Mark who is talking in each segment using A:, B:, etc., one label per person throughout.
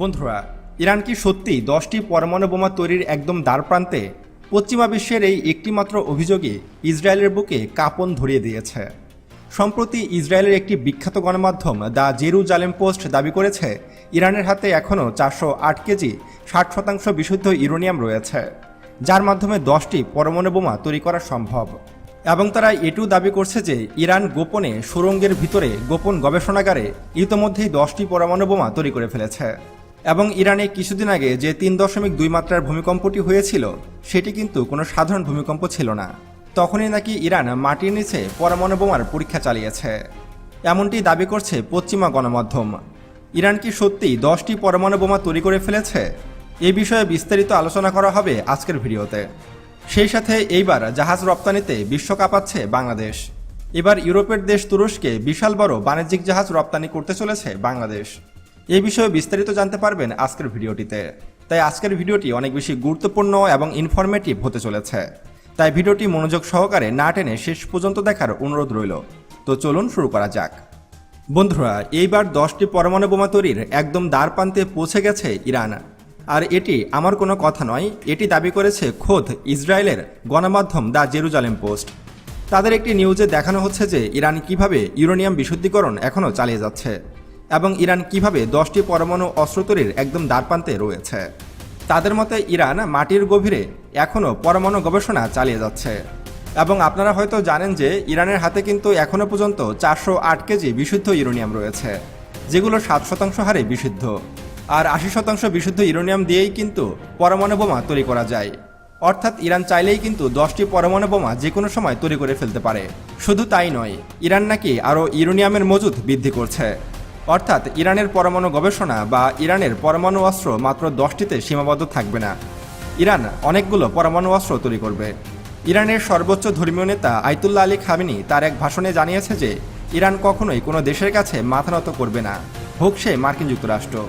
A: বন্ধুরা, ইরান কি সত্যি দশটি পরমাণু বোমা তৈরির একদম দ্বার প্রান্তে? পশ্চিমা বিশ্বের এই একটিমাত্র অভিযোগে ইসরায়েলের বুকে কাঁপন ধরিয়ে দিয়েছে। সম্প্রতি ইসরায়েলের একটি বিখ্যাত গণমাধ্যম দ্য জেরুজালেম পোস্ট দাবি করেছে, ইরানের হাতে এখনও চারশো আট কেজি, ষাট শতাংশ বিশুদ্ধ ইউরোনিয়াম রয়েছে, যার মাধ্যমে দশটি পরমাণু বোমা তৈরি করা সম্ভব। এবং তারা এটু দাবি করছে যে ইরান গোপনে সুরঙ্গের ভিতরে গোপন গবেষণাগারে ইতোমধ্যেই দশটি পরমাণু বোমা তৈরি করে ফেলেছে। এবং ইরানে কিছুদিন আগে যে তিন দশমিক দুই মাত্রার ভূমিকম্পটি হয়েছিল, সেটি কিন্তু কোনো সাধারণ ভূমিকম্প ছিল না। তখনই নাকি ইরান মাটির নিচে পরমাণু বোমার পরীক্ষা চালিয়েছে। এমনটি দাবি করছে পশ্চিমা গণমাধ্যম। ইরান কি সত্যিই দশটি পরমাণু বোমা তৈরি করে ফেলেছে? এ বিষয়ে বিস্তারিত আলোচনা করা হবে আজকের ভিডিওতে। সেই সাথে এইবার জাহাজ রপ্তানিতে বিশ্ব কাঁপাচ্ছে বাংলাদেশ। এবার ইউরোপের দেশ তুরস্কে বিশাল বড় বাণিজ্যিক জাহাজ রপ্তানি করতে চলেছে বাংলাদেশ। এই বিষয়ে বিস্তারিত জানতে পারবেন আজকের ভিডিওটিতে। তাই আজকের ভিডিওটি অনেক বেশি গুরুত্বপূর্ণ এবং ইনফরমেটিভ হতে চলেছে। তাই ভিডিওটি মনোযোগ সহকারে না টেনে শেষ পর্যন্ত দেখার অনুরোধ রইল। তো চলুন শুরু করা যাক। বন্ধুরা, এইবার দশটি পরমাণু বোমা তৈরির একদম দ্বার প্রান্তে পৌঁছে গেছে ইরান। আর এটি আমার কোনো কথা নয়, এটি দাবি করেছে খোদ ইসরায়েলের গণমাধ্যম দ্য জেরুজালেম পোস্ট। তাদের একটি নিউজে দেখানো হচ্ছে যে ইরান কীভাবে ইউরেনিয়াম বিশুদ্ধিকরণ এখনও চালিয়ে যাচ্ছে। এবং ইরান কীভাবে দশটি পরমাণু অস্ত্র তৈরির একদম দ্বারপ্রান্তে রয়েছে? তাদের মতে, ইরান মাটির গভীরে এখনও পরমাণু গবেষণা চালিয়ে যাচ্ছে। এবং আপনারা হয়তো জানেন যে, ইরানের হাতে কিন্তু এখনও পর্যন্ত চারশো আট কেজি বিশুদ্ধ ইউরেনিয়াম রয়েছে, যেগুলো সাত শতাংশ হারে বিশুদ্ধ। আর আশি শতাংশ বিশুদ্ধ ইউরেনিয়াম দিয়েই কিন্তু পরমাণু বোমা তৈরি করা যায়। অর্থাৎ ইরান চাইলেই কিন্তু দশটি পরমাণু বোমা যে কোনো সময় তৈরি করে ফেলতে পারে। শুধু তাই নয়, ইরান নাকি আরও ইউরেনিয়ামের মজুদ বৃদ্ধি করছে। অর্থাৎ ইরানের পরমাণু গবেষণা বা ইরানের পরমাণু অস্ত্র মাত্র দশটিতে সীমাবদ্ধ থাকবে না। ইরান অনেকগুলো পরমাণু অস্ত্র তৈরি করবে। ইরানের সর্বোচ্চ ধর্মীয় নেতা আইতুল্লাহ আলী খামিনি তার এক ভাষণে জানিয়েছে যে, ইরান কখনোই কোনো দেশের কাছে মাথা নত করবে না। হোক সে মার্কিন যুক্তরাষ্ট্র।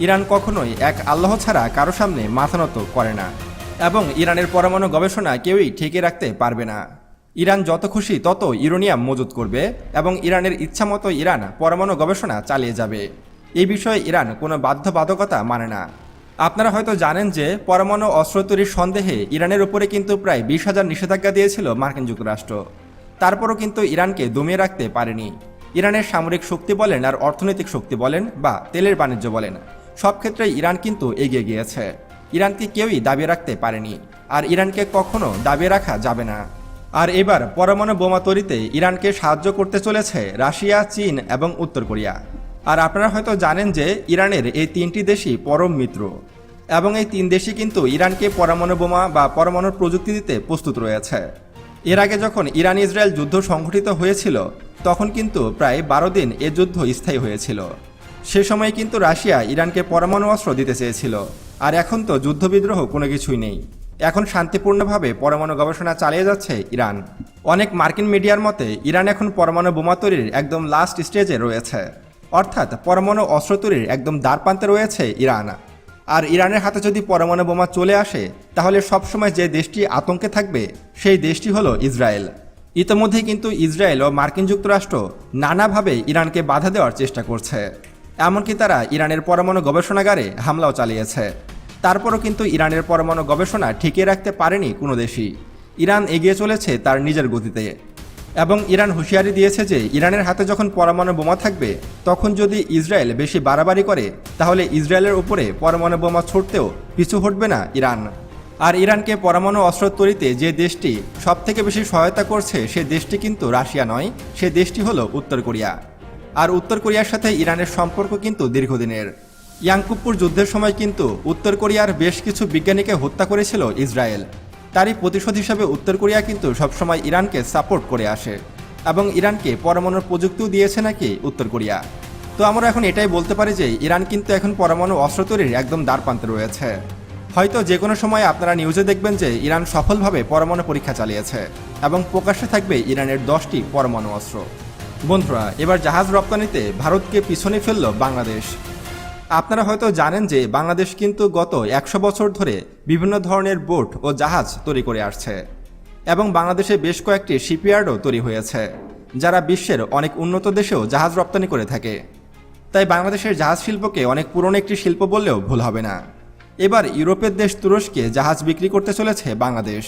A: ইরান কখনোই এক আল্লাহ ছাড়া কারও সামনে মাথা নত করে না। এবং ইরানের পরমাণু গবেষণা কেউই ঠেকে রাখতে পারবে না। ইরান যত খুশি তত ইউরেনিয়াম মজুত করবে এবং ইরানের ইচ্ছামতো ইরান পরমাণু গবেষণা চালিয়ে যাবে। এই বিষয়ে ইরান কোনো বাধ্যবাধকতা মানে না। আপনারা হয়তো জানেন যে পরমাণু অস্ত্র তৈরির সন্দেহে ইরানের উপরে কিন্তু প্রায় বিশ হাজার নিষেধাজ্ঞা দিয়েছিল মার্কিন যুক্তরাষ্ট্র। তারপরও কিন্তু ইরানকে দমিয়ে রাখতে পারেনি। ইরানের সামরিক শক্তি বলেন আর অর্থনৈতিক শক্তি বলেন বা তেলের বাণিজ্য বলেন, সব ক্ষেত্রে ইরান কিন্তু এগিয়ে গিয়েছে। ইরানকে কেউই দাবিয়ে রাখতে পারেনি, আর ইরানকে কখনো দাবিয়ে রাখা যাবে না। আর এবার পরমাণু বোমা তৈরিতে ইরানকে সাহায্য করতে চলেছে রাশিয়া, চীন এবং উত্তর কোরিয়া। আর আপনারা হয়তো জানেন যে ইরানের এই তিনটি দেশই পরম মিত্র। এবং এই তিন দেশই কিন্তু ইরানকে পরমাণু বোমা বা পরমাণু প্রযুক্তি দিতে প্রস্তুত রয়েছে। এর আগে যখন ইরান ইসরায়েল যুদ্ধ সংঘটিত হয়েছিল, তখন কিন্তু প্রায় বারো দিন এ যুদ্ধ স্থায়ী হয়েছিল। সে সময় কিন্তু রাশিয়া ইরানকে পরমাণু অস্ত্র দিতে চেয়েছিল। আর এখন তো যুদ্ধবিদ্রোহ কোনো কিছুই নেই। এখন শান্তিপূর্ণভাবে পরমাণু গবেষণা চালিয়ে যাচ্ছে ইরান। অনেক মার্কিন মিডিয়ার মতে, ইরান এখন পরমাণু বোমা তৈরির একদম লাস্ট স্টেজে রয়েছে। অর্থাৎ পরমাণু অস্ত্র তৈরির একদম দ্বারপ্রান্তে রয়েছে ইরান। আর ইরানের হাতে যদি পরমাণু বোমা চলে আসে, তাহলে সবসময় যে দেশটি আতঙ্কে থাকবে, সেই দেশটি হলো ইসরায়েল। ইতোমধ্যেই কিন্তু ইসরায়েল ও মার্কিন যুক্তরাষ্ট্র নানাভাবে ইরানকে বাধা দেওয়ার চেষ্টা করছে। এমনকি তারা ইরানের পরমাণু গবেষণাগারে হামলাও চালিয়েছে। তারপরও কিন্তু ইরানের পরমাণু গবেষণা ঠিকিয়ে রাখতে পারেনি কোনো দেশই। ইরান এগিয়ে চলেছে তার নিজের গতিতে। এবং ইরান হুঁশিয়ারি দিয়েছে যে ইরানের হাতে যখন পরমাণু বোমা থাকবে, তখন যদি ইসরায়েল বেশি বাড়াবাড়ি করে, তাহলে ইসরায়েলের উপরে পরমাণু বোমা ছুটতেও পিছু হটবে না ইরান। আর ইরানকে পরমাণু অস্ত্র তৈরিতে যে দেশটি সব থেকে বেশি সহায়তা করছে, সে দেশটি কিন্তু রাশিয়া নয়, সে দেশটি হলো উত্তর কোরিয়া। আর উত্তর কোরিয়ার সাথে ইরানের সম্পর্ক কিন্তু দীর্ঘদিনের। ইয়াংকুপুর যুদ্ধের সময় কিন্তু উত্তর কোরিয়ার বেশ কিছু বিজ্ঞানীকে হত্যা করেছিল ইসরায়েল। তারই প্রতিশোধ হিসাবে উত্তর কোরিয়া কিন্তু সবসময় ইরানকে সাপোর্ট করে আসে এবং ইরানকে পরমাণুর প্রযুক্তিও দিয়েছে নাকি উত্তর কোরিয়া। তো আমরা এখন এটাই বলতে পারি যে ইরান কিন্তু এখন পরমাণু অস্ত্র তৈরির একদম দ্বারপ্রান্তে রয়েছে। হয়তো যে কোনো সময় আপনারা নিউজে দেখবেন যে ইরান সফলভাবে পরমাণু পরীক্ষা চালিয়েছে এবং প্রকাশ্যে থাকবে ইরানের দশটি পরমাণু অস্ত্র। বন্ধুরা, এবার জাহাজ রপ্তানিতে ভারতকে পিছনে ফেলল বাংলাদেশ। আপনারা হয়তো জানেন যে বাংলাদেশ কিন্তু গত একশো বছর ধরে বিভিন্ন ধরনের বোট ও জাহাজ তৈরি করে আসছে এবং বাংলাদেশে বেশ কয়েকটি শিপইয়ার্ডও তৈরি হয়েছে, যারা বিশ্বের অনেক উন্নত দেশেও জাহাজ রপ্তানি করে থাকে। তাই বাংলাদেশের জাহাজ শিল্পকে অনেক পুরনো একটি শিল্প বললেও ভুল হবে না। এবার ইউরোপের দেশ তুরস্কে জাহাজ বিক্রি করতে চলেছে বাংলাদেশ।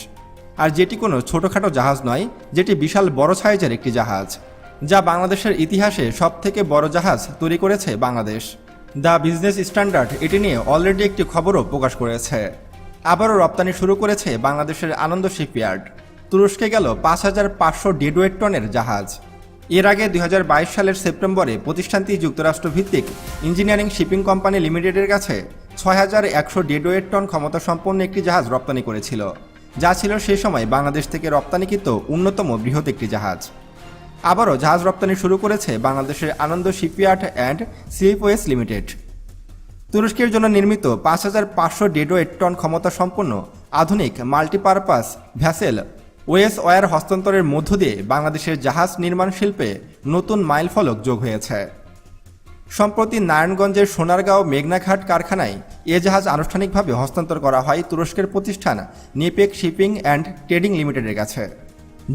A: আর যেটি কোনো ছোটোখাটো জাহাজ নয়, যেটি বিশাল বড় সাইজের একটি জাহাজ, যা বাংলাদেশের ইতিহাসে সবথেকে বড় জাহাজ তৈরি করেছে বাংলাদেশ। দ্য বিজনেস স্ট্যান্ডার্ড, এটি নিয়ে অলরেডি একটি খবরও প্রকাশ করেছে। আবারও রপ্তানি শুরু করেছে বাংলাদেশের আনন্দ শিপইয়ার্ড। তুরস্কে গেল পাঁচ হাজার পাঁচশো ডেডওয়েট টনের জাহাজ। এর আগে দুই হাজার বাইশ সালের সেপ্টেম্বরে প্রতিষ্ঠানটি যুক্তরাষ্ট্র ভিত্তিক ইঞ্জিনিয়ারিং শিপিং কোম্পানি লিমিটেডের কাছে ছয় হাজার একশো ডেডওয়েট টন ক্ষমতা সম্পন্ন একটি জাহাজ রপ্তানি করেছিল, যা ছিল সে সময় বাংলাদেশ থেকে রপ্তানিকৃত অন্যতম বৃহৎ একটি জাহাজ। আবারও জাহাজ রপ্তানি শুরু করেছে বাংলাদেশের আনন্দ শিপইয়ার্ড অ্যান্ড সিএফওএস লিমিটেড। তুরস্কের জন্য নির্মিত পাঁচ হাজার পাঁচশো ডেডোয়েট টন ক্ষমতা সম্পন্ন আধুনিক মাল্টিপারপাস ভ্যাসেল ওয়েস ওয়ার হস্তান্তরের মধ্য দিয়ে বাংলাদেশের জাহাজ নির্মাণ শিল্পে নতুন মাইলফলক যোগ হয়েছে। সম্প্রতি নারায়ণগঞ্জের সোনারগাঁও মেঘনাঘাট কারখানায় এ জাহাজ আনুষ্ঠানিকভাবে হস্তান্তর করা হয় তুরস্কের প্রতিষ্ঠান নিপেক শিপিং অ্যান্ড ট্রেডিং লিমিটেডের কাছে।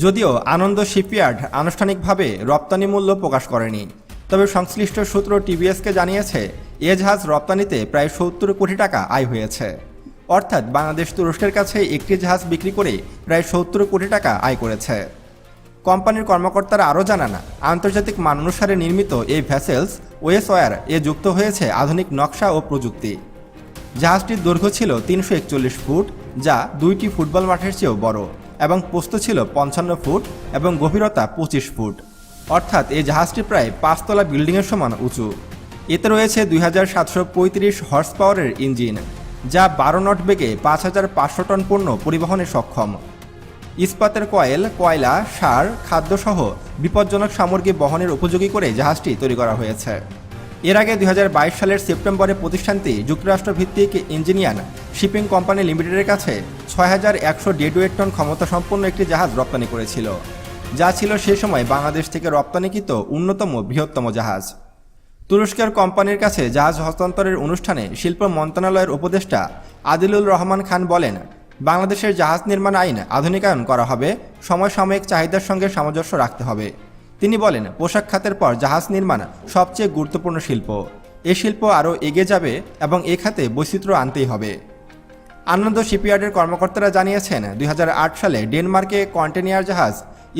A: যদিও আনন্দ শিপইয়ার্ড আনুষ্ঠানিকভাবে রপ্তানি মূল্য প্রকাশ করেনি। তবে সংশ্লিষ্ট সূত্র টিবিএসকে জানিয়েছে, এ জাহাজ রপ্তানিতে প্রায় সত্তর কোটি টাকা আয় হয়েছে। অর্থাৎ বাংলাদেশ তুরস্কের কাছে একটি জাহাজ বিক্রি করে প্রায় সত্তর কোটি টাকা আয় করেছে। কোম্পানির কর্মকর্তারা আরও জানান, আন্তর্জাতিক মান অনুসারে নির্মিত এই ভ্যাসেলস ওয়েস ওয়ার এ যুক্ত হয়েছে আধুনিক নকশা ও প্রযুক্তি। জাহাজটির দৈর্ঘ্য ছিল তিনশো একচল্লিশ ফুট, যা দুইটি ফুটবল মাঠের চেয়েও বড়। এবং পোস্ত ছিল পঞ্চান্ন ফুট এবং গভীরতা পঁচিশ ফুট। অর্থাৎ এই জাহাজটি প্রায় পাঁচতলা বিল্ডিংয়ের সমান উঁচু। এতে রয়েছে দুই হাজার সাতশো পঁয়ত্রিশ হর্স পাওয়ারের ইঞ্জিন, যা বারো নট বেগে পাঁচ হাজার পাঁচশো টন পণ্য পরিবহনে সক্ষম। ইস্পাতের কয়েল, কয়লা, সার, খাদ্যসহ বিপজ্জনক সামগ্রী বহনের উপযোগী করে জাহাজটি তৈরি করা হয়েছে। এর আগে দুই হাজার বাইশ সালের সেপ্টেম্বরে প্রতিষ্ঠানটি যুক্তরাষ্ট্র ভিত্তিক ইঞ্জিনিয়ার শিপিং কোম্পানি লিমিটেডের কাছে ছয় হাজার একশো ডেডওয়েট টন ক্ষমতা সম্পন্ন একটি জাহাজ রপ্তানি করেছিল, যা ছিল সে সময় বাংলাদেশ থেকে রপ্তানিকৃত অন্যতম বৃহত্তম জাহাজ। তুরস্কের কোম্পানির কাছে জাহাজ হস্তান্তরের অনুষ্ঠানে শিল্প মন্ত্রণালয়ের উপদেষ্টা আদিলুল রহমান খান বলেন, বাংলাদেশের জাহাজ নির্মাণ আইন আধুনিকায়ন করা হবে, সমসাময়িক চাহিদার সঙ্গে সামঞ্জস্য রাখতে হবে। তিনি বলেন, পোশাক খাতের পর জাহাজ নির্মাণ সবচেয়ে গুরুত্বপূর্ণ শিল্প। এ শিল্প আরও এগিয়ে যাবে এবং এ খাতে বৈচিত্র্য আনতেই হবে। আনন্দ শিপইয়ার্ডের কর্মকর্তারা জানিয়েছেন দু হাজার আট সালে ডেনমার্কে কন্টেনিয়ার জাহাজ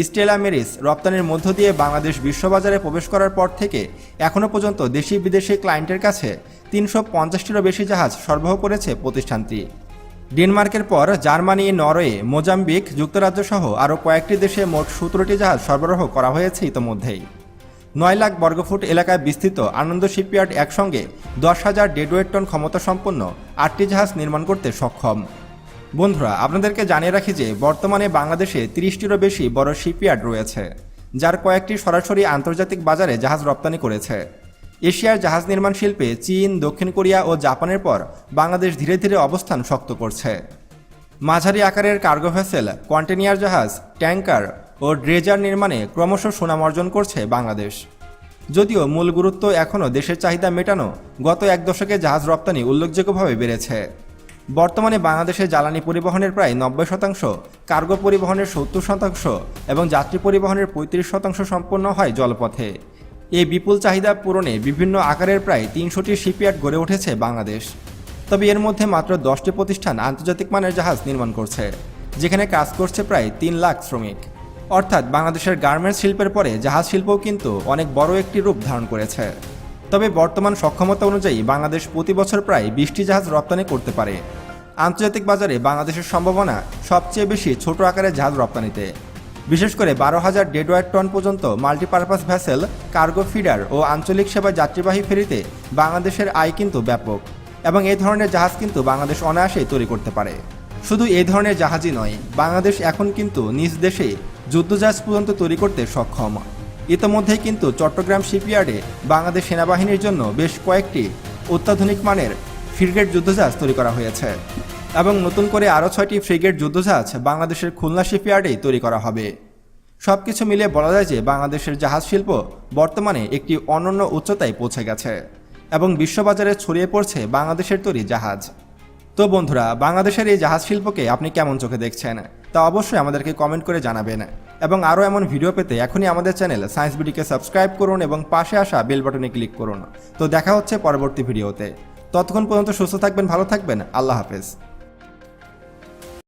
A: স্টেলা মেরিস রপ্তানির মধ্য দিয়ে বাংলাদেশ বিশ্ববাজারে প্রবেশ করার পর থেকে এখনও পর্যন্ত দেশি বিদেশি ক্লায়েন্টের কাছে তিনশো পঞ্চাশটিরও বেশি জাহাজ সরবরাহ করেছে প্রতিষ্ঠানটি। ডেনমার্কের পর জার্মানি, নরওয়ে, মোজাম্বিক যুক্তরাজ্য সহ আরও কয়েকটি দেশে মোট সতেরোটি জাহাজ সরবরাহ করা হয়েছে ইতোমধ্যেই। নয় লাখ বর্গফুট এলাকায় বিস্তৃত আনন্দ শিপইয়ার্ড একসঙ্গে দশ হাজার ডেডওয়েট টন ক্ষমতা সম্পন্ন আটটি জাহাজ নির্মাণ করতে সক্ষম। বন্ধুরা, আপনাদেরকে জানিয়ে রাখি যে বর্তমানে বাংলাদেশে তিরিশটিরও বেশি বড় শিপইয়ার্ড রয়েছে, যার কয়েকটি সরাসরি আন্তর্জাতিক বাজারে জাহাজ রপ্তানি করেছে। এশিয়ার জাহাজ নির্মাণ শিল্পে চীন, দক্ষিণ কোরিয়া ও জাপানের পর বাংলাদেশ ধীরে ধীরে অবস্থান শক্ত করছে। মাঝারি আকারের কার্গো ভেসেল কন্টেনিয়ার জাহাজ, ট্যাঙ্কার ও ড্রেজার নির্মাণে ক্রমশ সুনাম অর্জন করছে বাংলাদেশ। যদিও মূল গুরুত্ব এখনও দেশের চাহিদা মেটানো গত এক দশকে জাহাজ রপ্তানি উল্লেখযোগ্যভাবে বেড়েছে। বর্তমানে বাংলাদেশে জ্বালানি পরিবহনের প্রায় নব্বই শতাংশ, কার্গো পরিবহনের সত্তর শতাংশ এবং যাত্রী পরিবহনের পঁয়ত্রিশ শতাংশ সম্পন্ন হয় জলপথে। এই বিপুল চাহিদা পূরণে বিভিন্ন আকারের প্রায় তিনশোটি শিপইয়ার্ড গড়ে উঠেছে বাংলাদেশ। তবে এর মধ্যে মাত্র দশটি প্রতিষ্ঠান আন্তর্জাতিক মানের জাহাজ নির্মাণ করছে, যেখানে কাজ করছে প্রায় তিন লাখ শ্রমিক। অর্থাৎ বাংলাদেশের গার্মেন্টস শিল্পের পরে জাহাজ শিল্পও কিন্তু অনেক বড় একটি রূপ ধারণ করেছে। তবে বর্তমান সক্ষমতা অনুযায়ী বাংলাদেশ প্রতি বছর প্রায় বিশটি জাহাজ রপ্তানি করতে পারে। আন্তর্জাতিক বাজারে বাংলাদেশের সম্ভাবনা সবচেয়ে বেশি ছোট আকারের জাহাজ রপ্তানিতে। বিশেষ করে বারো হাজার ডেডওয়ার টন পর্যন্ত মাল্টিপারপাস ভ্যাসেল, কার্গো ফিডার ও আঞ্চলিক সেবা যাত্রীবাহী ফেরিতে বাংলাদেশের আয় কিন্তু ব্যাপক এবং এই ধরনের জাহাজ কিন্তু বাংলাদেশ অনায়াসেই তৈরি করতে পারে। শুধু এই ধরনের জাহাজই নয়, বাংলাদেশ এখন কিন্তু নিজ দেশে যুদ্ধজাহাজ পর্যন্ত তৈরি করতে সক্ষম। ইতোমধ্যেই কিন্তু চট্টগ্রাম শিপইয়ার্ডে বাংলাদেশ সেনাবাহিনীর জন্য বেশ কয়েকটি অত্যাধুনিক মানের ফ্রিগেট যুদ্ধজাহাজ তৈরি করা হয়েছে এবং নতুন করে আরও ছয়টি ফ্রিগেট যুদ্ধজাহাজ বাংলাদেশের খুলনা শিপইয়ার্ডেই তৈরি করা হবে। সব কিছু মিলিয়ে বলা যায় যে বাংলাদেশের জাহাজ শিল্প বর্তমানে একটি অনন্য উচ্চতায় পৌঁছে গেছে এবং বিশ্ববাজারে ছড়িয়ে পড়ছে বাংলাদেশের তৈরি জাহাজ। তো বন্ধুরা, বাংলাদেশের এই জাহাজ শিল্পকে আপনি কেমন চোখে দেখছেন? তা অবশ্যই আমাদেরকে কমেন্ট করে জানাবেন। এবং আরও এমন ভিডিও পেতে এখনই আমাদের চ্যানেল সায়েন্স বিডিকে সাবস্ক্রাইব করুন এবং পাশে আসা বেল বাটনে ক্লিক করুন। তো দেখা হচ্ছে পরবর্তী ভিডিওতে ততক্ষণ পর্যন্ত সুস্থ থাকবেন, ভালো থাকবেন। আল্লাহ হাফেজ।